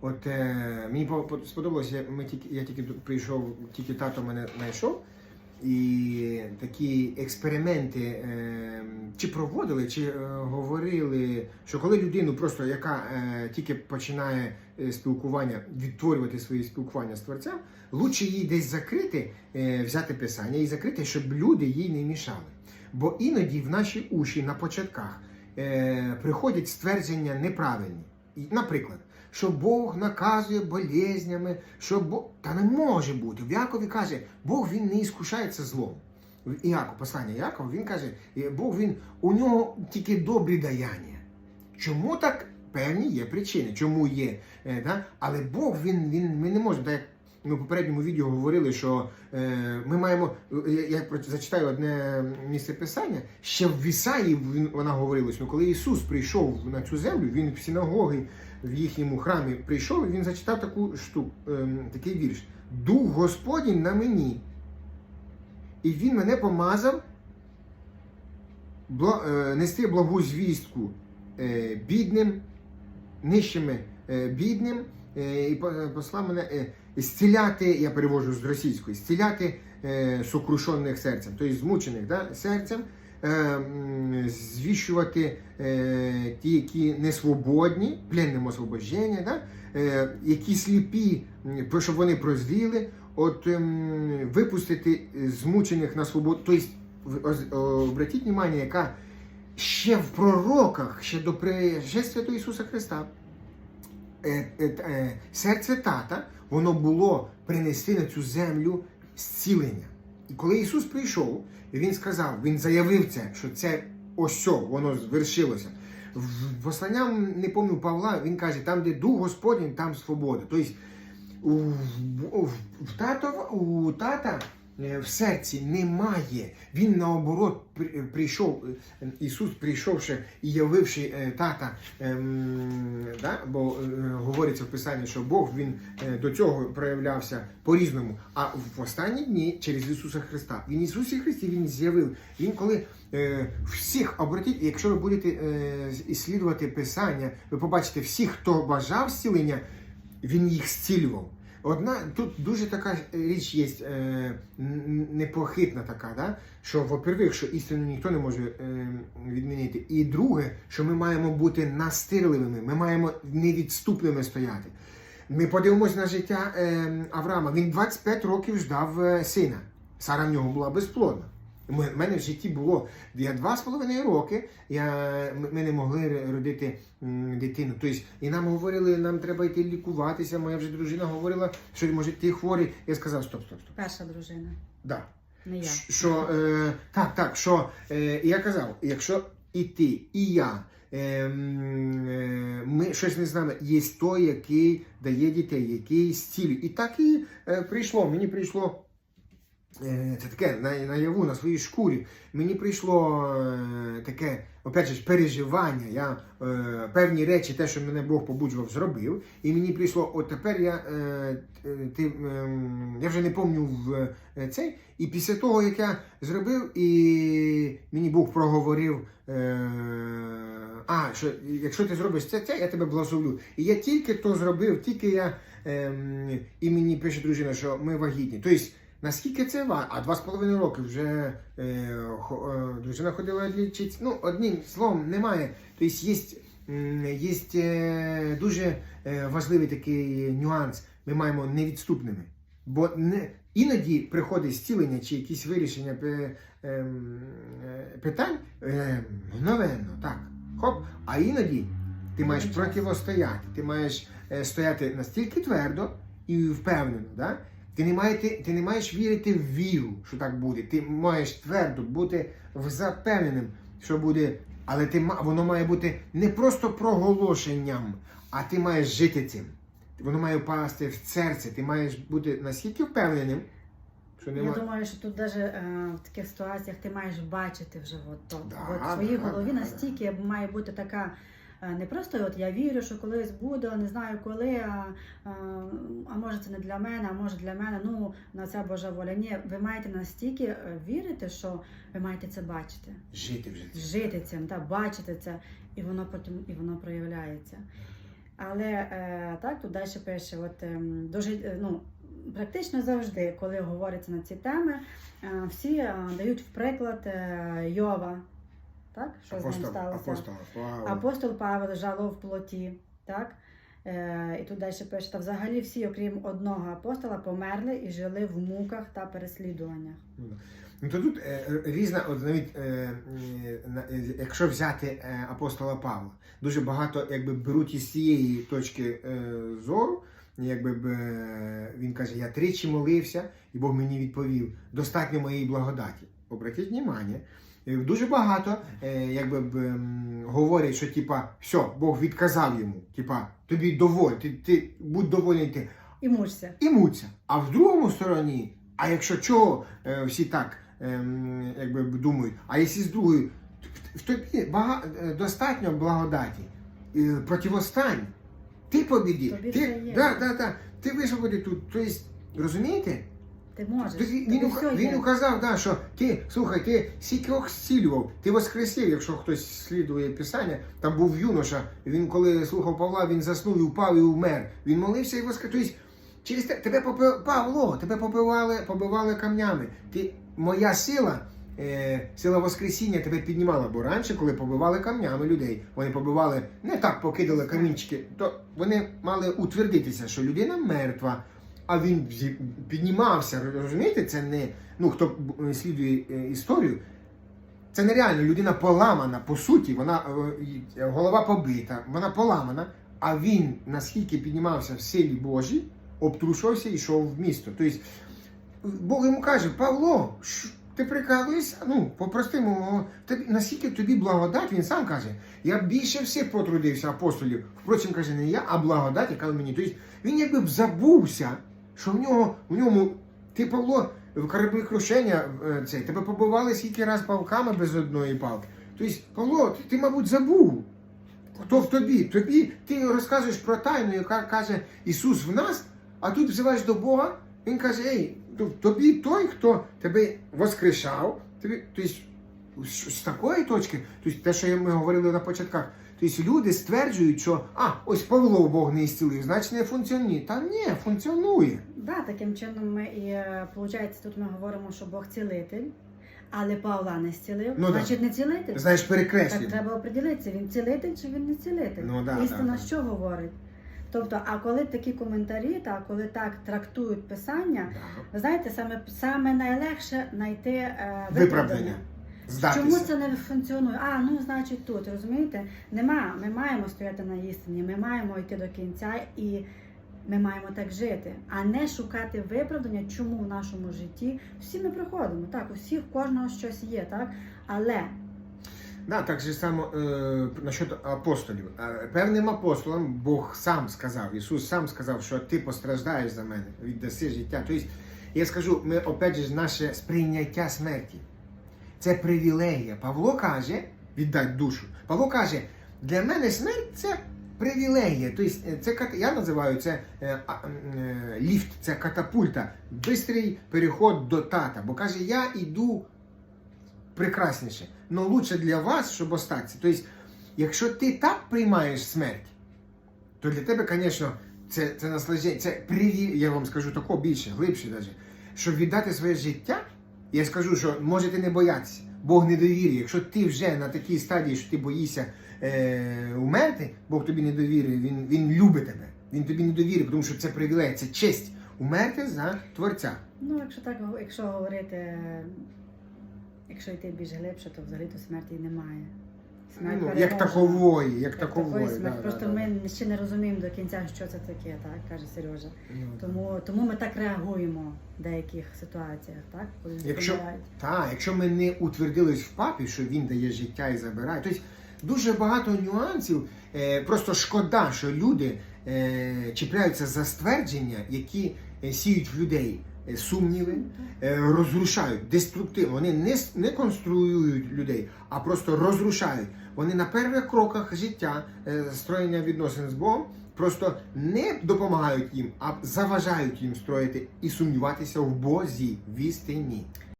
От е, мені по- по- сподобалося, ми тільки, я тільки прийшов, тільки тато мене знайшов. І такі експерименти е, чи проводили, чи е, говорили, що коли людину, просто яка е, тільки починає е, спілкування, відтворювати свої спілкування з творцем, лучше їй десь закрити, е, взяти писання і закрити, щоб люди їй не мішали. Бо іноді в наші уші на початках е, приходять ствердження неправильні. І, Наприклад, що Бог наказує болезнями, що Бог. Та не може бути. В Якові каже, Бог він не іскушається злом. В Іаков, послання Якова, він каже, е, Бог він у нього тільки добрі даяння. Чому так? Певні є причини, чому є. Е, да? Але Бог він, він ми не так як ми в попередньому відео говорили, що е, ми маємо. е, Я, я зачитаю одне місце писання. Ще в Ісаї він, вона говорилась, ну коли Ісус прийшов на цю землю, він в синагоги в їхньому храмі прийшов, і він зачитав таку штуку, ем, такий вірш. Дух Господній на мені. І він мене помазав бла, е, нести благу звістку е, бідним, нижчими е, бідним, е, і по- послав мене е, зціляти, я перевожу з російської, зціляти е, сокрушених серцем, тобто змучених да, серцем, е, звіщувати е, ті, які не свободні, пленним освобождення, да, е, які сліпі, щоб вони прозріли, от ем, випустити змучених на свободу. Тобто, обратіть увагу, яка ще в пророках, ще до пришестя Ісуса Христа, е, е, е, серце тата, воно було принести на цю землю зцілення. І коли Ісус прийшов, Він сказав, Він заявив це, що це ось що, воно звершилося. В посланням, не пам'ятаю Павла, він каже, там, де дух Господній, там свобода. Тобто у, в, в, тата, у тата е, в серці немає. Він наоборот прийшов, е, Ісус прийшовши і явивши е, тата, ем, да? бо е, говориться в Писанні, що Бог він е, до цього проявлявся по-різному. А в останні дні через Ісуса Христа. Він Ісусі Христі Він з'явив. Він коли е, всіх обратіть, якщо ви будете е, іслідувати Писання, ви побачите всіх, хто бажав зцілення, він їх зцілював. Одна тут дуже така річ є е, непохитна така, да? що, во-первых, що істину ніхто не може е, відмінити. І друге, що ми маємо бути настирливими, ми маємо невідступними стояти. Ми подивимось на життя е, Авраама. Він 25 років ждав е, сина. Сара в нього була безплодна. У мене в житті було я два з половиною роки. Я, ми- не могли родити дитину. Тобто, і нам говорили, нам треба йти лікуватися. Моя вже дружина говорила, що може ти хворий. Я сказав, стоп, стоп, стоп. Перша дружина, Да. не я. Що, е, так, так, що е, я казав, якщо і ти, і я, е, е, ми щось не знаємо, є той, який дає дітей, який зцілює. І так і е, прийшло. Мені прийшло. Е, Це таке наяву на своїй шкурі. Мені прийшло е, таке, опять же, переживання. Я е, певні речі, те, що мене Бог побуджував, зробив. І мені прийшло, от тепер я, ти, ем, я вже не пам'ятаю в цей. І після того, як я зробив, і мені Бог проговорив, а, що якщо ти зробиш це, це, я тебе благословлю. І я тільки то зробив, тільки я, ем, і мені пише дружина, що ми вагітні. Тобто, наскільки це ва? А два з половиною роки вже е, хо- е, дружина ходила лічитися. Ну, одним словом, немає. Тобто, є, є е, дуже е, важливий такий нюанс. Ми маємо невідступними. Бо не, іноді приходить зцілення чи якісь вирішення ем, е, питань е, мгновенно, так. Хоп. А іноді ти маєш противостояти, ти маєш е, стояти настільки твердо і впевнено. Да? Ти, не має, ти, ти не маєш вірити в віру, що так буде. Ти маєш твердо бути запевненим, що буде. Але ти, воно має бути не просто проголошенням, а ти маєш жити цим. Воно має впасти в серце. Ти маєш бути настільки впевненим, що Я думаю, що тут навіть е, в таких ситуаціях ти маєш бачити вже от. Да, от в своїй да, голові да, настільки має бути така. Е, Не просто от я вірю, що колись буде, не знаю коли, а, а, а може це не для мене, а може для мене, ну на ця Божа воля. Ні, ви маєте настільки е, вірити, що ви маєте це бачити, Жити вже жити цим, та, бачити це, і воно потім і воно проявляється. Але е, так, тут далі пише, от, ем, дуже, е, ну, практично завжди, коли говориться на ці теми, е, всі дають в приклад Йова, так? що з ним Апостол, сталося. апостол Павло. Апостол Павел жало в плоті, так? Е, і тут далі пише, та взагалі всі, окрім одного апостола, померли і жили в муках та переслідуваннях. Ну то тут е, різна, от навіть е, е, якщо взяти е, апостола Павла, дуже багато якби беруть із цієї точки е, зору. Якби б, е, він каже, я тричі молився, і Бог мені відповів: достатньо моєї благодаті. Обратіть внимання, дуже багато е, якби ем, говорять, що типа, все, Бог відказав йому, типа, тобі доволь, ти, ти будь довольний ти І мучся. і муться. А в другому стороні, а якщо чого е, всі так ем, якби думають, а якщо з другою, в тобі бага, е, достатньо благодаті, е, противостань, ти побіді, ти, да, да, да, ти висвободи тут. Тобто, розумієте? Ти можеш. Тобто він, ука- він указав, да, що ти, слухай, ти скількох зцілював, ти воскресив, якщо хтось слідує Писання, там був юноша, він коли слухав Павла, він заснув і впав і вмер. Він молився і воскрес. Тобто, через те, тебе попи... Павло, тебе побивали, побивали камнями. Ти, моя сила, е, сила Воскресіння тебе піднімала, бо раніше, коли побивали камнями людей, вони побивали, не так покидали камінчики, то вони мали утвердитися, що людина мертва. А він піднімався, розумієте? Це не ну хто б- слідує е, історію. Це нереально. Людина поламана, по суті, вона е, голова побита, вона поламана. А він наскільки піднімався в силі Божій, обтрушився і йшов в місто. Тобто Бог йому каже: Павло, ти прикалуєшся? Ну, по-простому, наскільки тобі благодать, він сам каже, я більше всіх потрудився апостолів. Впрочем, каже, не я, а благодать, яка мені. Тобто він якби б забувся, що в нього в ньому, ти Павло, кораблекрушення е, це, тебе побивали скільки раз палками без одної палки. Тобто, Павло, ти, ти, мабуть, забув. Хто в тобі? Тобі ти розказуєш про тайну, яка каже Ісус в нас, а тут взиваєш до Бога, Він каже, ей, тобі той, хто тебе воскрешав, тобі, тобто, з такої точки, тобто те, що ми говорили на початках, тобто люди стверджують, що а, ось Павло Бог не ісцілив, значить не функціонує. Та ні, функціонує. Да, таким чином ми і виходить, тут ми говоримо, що Бог цілитель, але Павла не зцілив, Ну, да. значить не цілитель. Знаєш, Так треба оприділитися, він цілитель чи він не цілитель. Ну, да, Істина да, да. що говорить? Тобто, а коли такі коментарі, та коли так трактують писання, Да. ви знаєте, саме саме найлегше знайти е, Виправдання. Чому Здатися. це не функціонує? А, ну значить тут, розумієте? Нема. Ми маємо стояти на істині, ми маємо йти до кінця і ми маємо так жити, а не шукати виправдання, чому в нашому житті всі ми проходимо. Так, у всіх кожного щось є, так? Але Да, так же само е, насчет апостолів. Е, певним апостолам Бог сам сказав, Ісус сам сказав, що ти постраждаєш за мене, віддаси життя. Тобто, я скажу, ми опять же наше сприйняття смерті. Це привілегія. Павло каже, віддать душу. Павло каже, для мене смерть це привілегія. Тобто, е, це я називаю це е, е, ліфт, це катапульта, бистрий переход до тата. Бо каже, я йду прекрасніше. Но лучше для вас, щоб остатися. Тобто, якщо ти так приймаєш смерть, то для тебе, звісно, це, це наслаждення, це приві... я вам скажу такого більше, глибше навіть, щоб віддати своє життя, я скажу, що можете не боятися. Бог не довірює. Якщо ти вже на такій стадії, що ти боїшся е, умерти, Бог тобі не довірює, він, він любить тебе. Він тобі не довірює, тому що це привілей, це честь умерти за Творця. ну, якщо так якщо говорити, якщо йти більш глибше, то взагалі то смерті немає. Ну, як такової, як, такової. такої да, да, Просто да. ми ще не розуміємо до кінця, що це таке, так каже Сережа. Ну, Тому, тому ми так реагуємо в деяких ситуаціях, так? Коли Якщо-. Так, якщо ми не утвердились в папі, що він дає життя і забирає, тобто дуже багато нюансів. Е, просто шкода, що люди е, чіпляються за ствердження, які е, сіють в людей сумніви, е, розрушають деструктивно. Вони не, не конструюють людей, а просто розрушають. Вони на перших кроках життя е, строєння відносин з Богом просто не допомагають їм, а заважають їм строїти і сумніватися в Бозі, в істині.